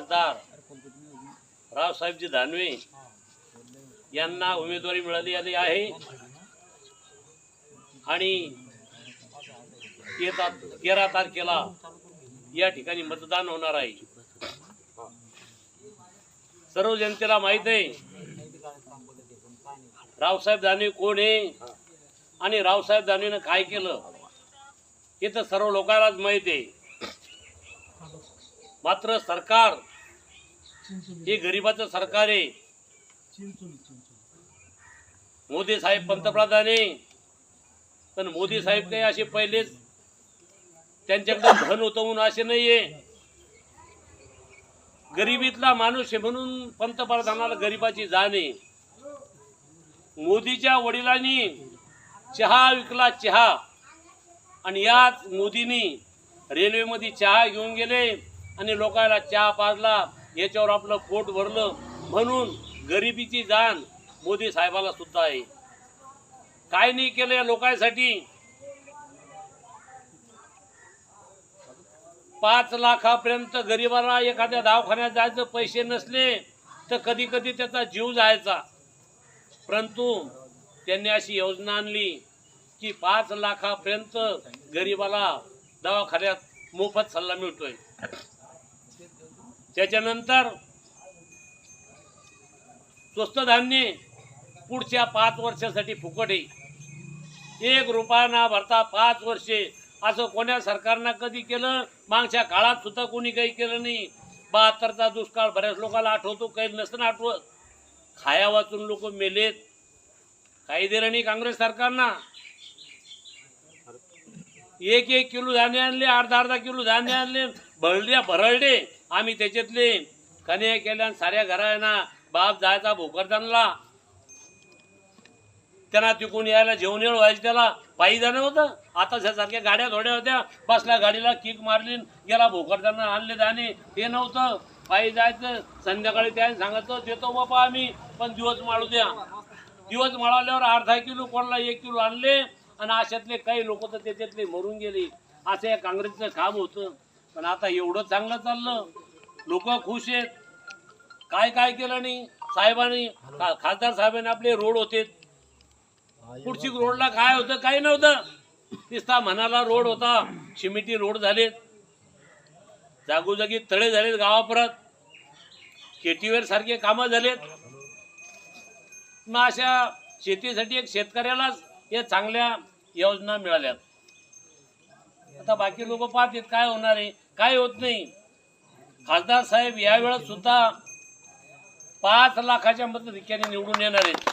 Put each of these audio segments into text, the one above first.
खासदार रावसाहेबजी दानवे यांना उमेदवारी मिळाली आली आहे. आणि तेरा तारखेला या ठिकाणी मतदान होणार आहे. सर्व जनतेला माहीत आहे. रावसाहेब दानवे कोण आहे? आणि रावसाहेब दानवेनं काय केलं? हे तर सर्व लोकांनाच माहीत आहे. मात्र सरकार हे गरिबाचं सरकार आहे. मोदी साहेब पंतप्रधान आहे. पण मोदी साहेब काही असे पहिलेच. त्यांच्याकडे धन होतं म्हणून असे नाहीये. गरिबीतला माणूस आहे म्हणून पंतप्रधानाला गरिबाची जाण आहे. मोदीच्या वडिलांनी चहा विकला चहा. आणि याच मोदींनी रेल्वेमध्ये चहा घेऊन गेले आणि लोकांना चहा पाजला. याच्यावर आपलं पोट भरलं म्हणून गरिबीची जाण मोदी साहेबाला सुद्धा आहे. काय नाही केलं या लोकांसाठी? पाच लाखापर्यंत गरिबाला एखाद्या दवाखान्यात जायचं पैसे नसले तर कधी कधी त्याचा जीव जायचा. परंतु त्यांनी अशी योजना आणली की पाच लाखापर्यंत गरिबाला दवाखान्यात मोफत सल्ला मिळतोय. त्याच्यानंतर स्वस्त धान्य पुढच्या पाच वर्षासाठी फुकट आहे. एक रुपया ना भरता पाच वर्षे. असं कोण्या सरकारनं कधी केलं? मागच्या काळात सुद्धा कोणी काही केलं नाही. बहात्तरचा दुष्काळ बऱ्याच लोकांना आठवतो. काही नसतं आठवत. खाया वाचून लोक मेलेत. काही दिलं नाही काँग्रेस सरकारना. एक एक किलो धान्य आणले अर्धा अर्धा किलो धान्य आणले भरल्या भरळडे आम्ही त्याच्यातले कने केल्या साऱ्या घरांना बाप जायचा भोकरदानला. त्यांना तिकून यायला जेवण येळ व्हायचं त्याला. पायी जाणं होतं. आता सारख्या गाड्या थोड्या होत्या. बसल्या गाडीला किक मारली गेला भोकरदाना आणले जाणे हे नव्हतं. पायी जायचं. संध्याकाळी त्याने सांगायचं देतो बाबा आम्ही पण दिवस माळू द्या. दिवस माळवल्यावर अर्धा किलो कोणाला एक किलो आणले आणि अशातले काही लोक तर त्याच्यातले मरून गेले. असं या काँग्रेसचं काम होतं. पण आता एवढं चांगलं चाललं लोक खुश आहेत. काय काय केलं नाही? साहेबांनी खा- खासदार साहेबांनी आपले रोड होते. पुढची रोडला काय होतं काही नव्हतं. तिस्ता म्हणाला रोड होता शिमिटी रोड झालेत. जागोजागी तळे झालेत गावापरत. शेतीवर सारखे कामं झालेत. मग अशा शेतीसाठी एक शेतकऱ्यालाच या चांगल्या योजना मिळाल्यात. आता बाकी लोक पाहतात काय होणार आहे काय होत नाही. खासदार साहेब यावेळेस सुद्धा पाच लाखाच्या मताधिक्याने निवडून येणार आहेत.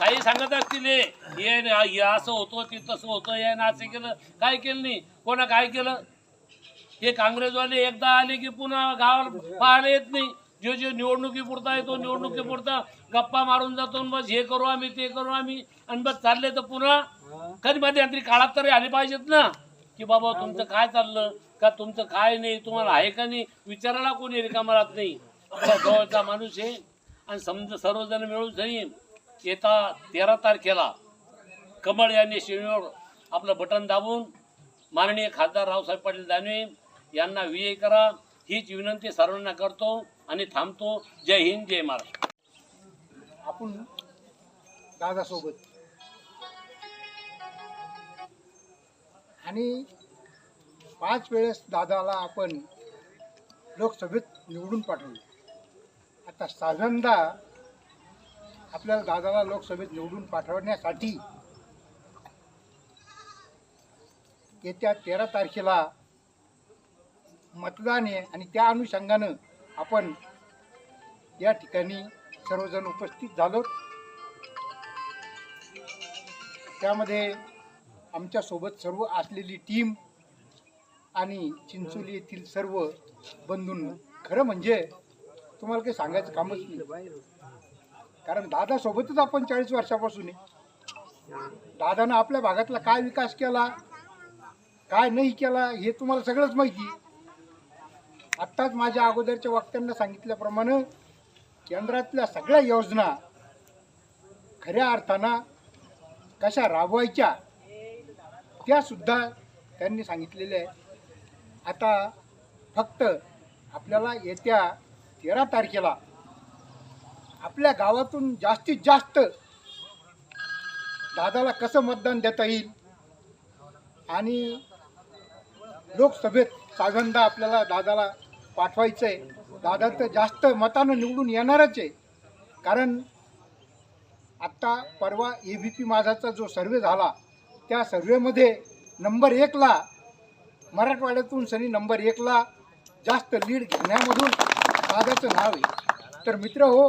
काही सांगत असतील हे, असं होतं ते तसं होतं हे ना असं केलं काय केलं नाही कोणा काय केलं? हे काँग्रेसवाले एकदा आले की पुन्हा गावाला पाहायला येत नाही. जो जो निवडणुकी पुरता येतो निवडणुकी पुरता गप्पा मारून जातो बस हे करू आम्ही ते करू आम्ही आणि बस चालले तर पुन्हा कधी मध्यंतरी काळात तरी आले पाहिजेत ना. की बाबा तुमचं काय चाललं? का तुमचं काय नाही? तुम्हाला आहे का नाही? विचारायला कोणी रिकामा राहत नाही. आपला जवळचा माणूस आहे. आणि समजा सर्वजण मिळून जाईल येता तेरा तारखेला कमळ यांनी निशिणीवर आपलं बटन दाबून माननीय खासदार रावसाहेब पाटील दानवे यांना विजय करा. हीच विनंती सर्वांना करतो आणि थांबतो. जय हिंद जय महाराष्ट्र. आपण दादासोबत आणि पाच वेळेस दादाला आपण लोकसभेत निवडून पाठवलं. आता साधारणदा आपल्याला दादाला लोकसभेत निवडून पाठवण्यासाठी येत्या तेरा तारखेला मतदान आहे आणि त्या अनुषंगानं आपण या ठिकाणी सर्वजण उपस्थित झालो त्यामध्ये आमच्यासोबत सर्व असलेली टीम आणि चिंचोली येथील सर्व बंधूंना. खरं म्हणजे तुम्हाला काही सांगायचं कामच नाही. कारण दादासोबतच आपण चाळीस वर्षापासून आहे. दादानं आपल्या भागातला काय विकास केला काय नाही केला हे तुम्हाला सगळंच माहिती आत्ताच माझ्या अगोदरच्या वक्त्यांना सांगितल्याप्रमाणे केंद्रातल्या सगळ्या योजना खऱ्या अर्थानं कशा राबवायच्या त्यासुद्धा त्यांनी सांगितलेल्या आहे आता फक्त आपल्याला येत्या तेरा तारखेला आपल्या गावातून जास्तीत जास्त दादाला कसं मतदान देता येईल आणि लोकसभेत साधंदा आपल्याला दादाला पाठवायचं आहे दादा तर जास्त मतानं निवडून येणारच आहे. कारण आत्ता परवा ए बी पी माझाचा जो सर्वे झाला त्या सर्वेमध्ये नंबर एकला मराठवाड्यातून सनी नंबर एकला जास्त लीड घेण्यामधून दादाचं नाव आहे. तर मित्र हो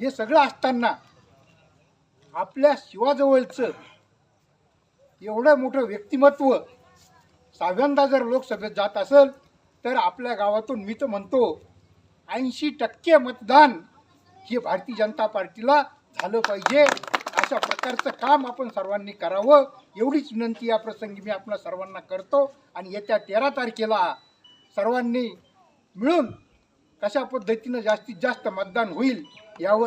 हे सगळं असताना आपल्या शिवाजवळचं एवढं मोठं व्यक्तिमत्व सहाव्यांदा जर लोकसभेत जात असेल तर आपल्या गावातून मी तर म्हणतो ऐंशी टक्के मतदान हे भारतीय जनता पार्टीला झालं पाहिजे. अशा प्रकारचं काम आपण सर्वांनी करावं. एवढीच विनंती या प्रसंगी मी आपल्या सर्वांना करतो. आणि येत्या तेरा तारखेला सर्वांनी मिळून कशा पद्धतीनं जास्तीत जास्त मतदान होईल यावर